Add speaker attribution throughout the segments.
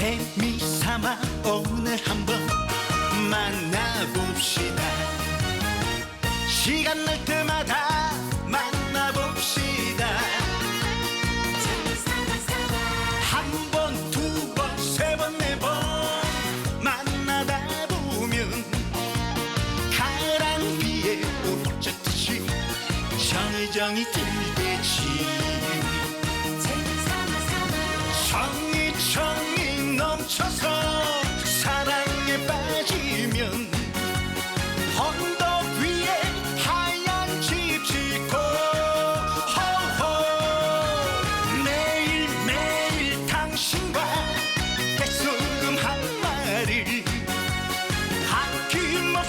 Speaker 1: 재미삼아 오늘 한번 만나봅시다. 시간 날 때마다 만나봅시다. 한 번, 두 번, 세 번, 네 번 만나다 보면 가랑비에 옷 젖듯이 정이 들겠지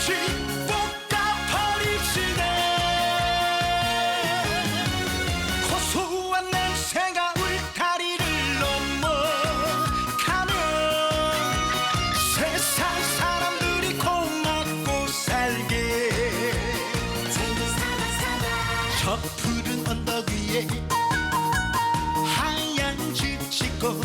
Speaker 1: 없이 볶아버립시다 고소한 냄새가 울타리를 넘어가면 세상 사람들이 고맙고 살게. 저 푸른 언덕 위에 하얀 집 짓고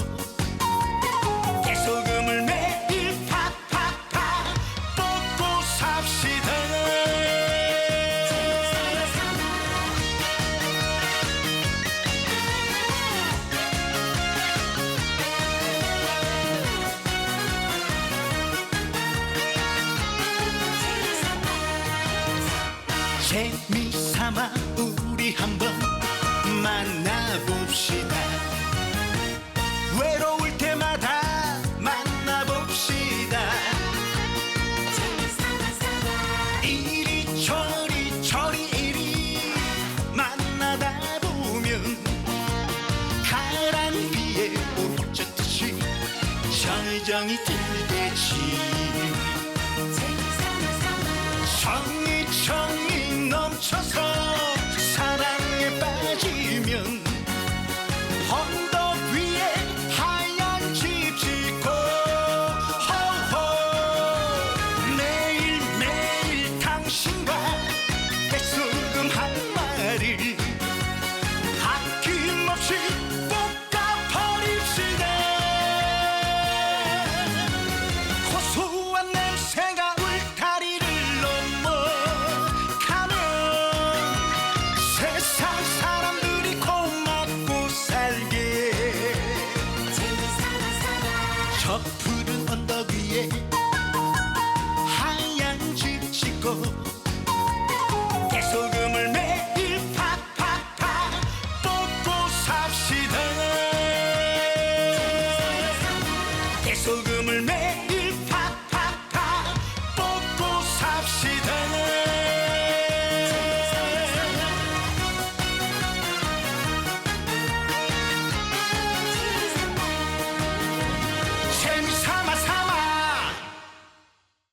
Speaker 1: 재미삼아 우리 한번 만나봅시다. 외로울 때마다 만나봅시다. 이리 저리 저리 이리 만나다 보면 가랑비에 옷 젖듯이 정이 들겠지 millions. 저 푸른 언덕 위에 하얀 집 짓고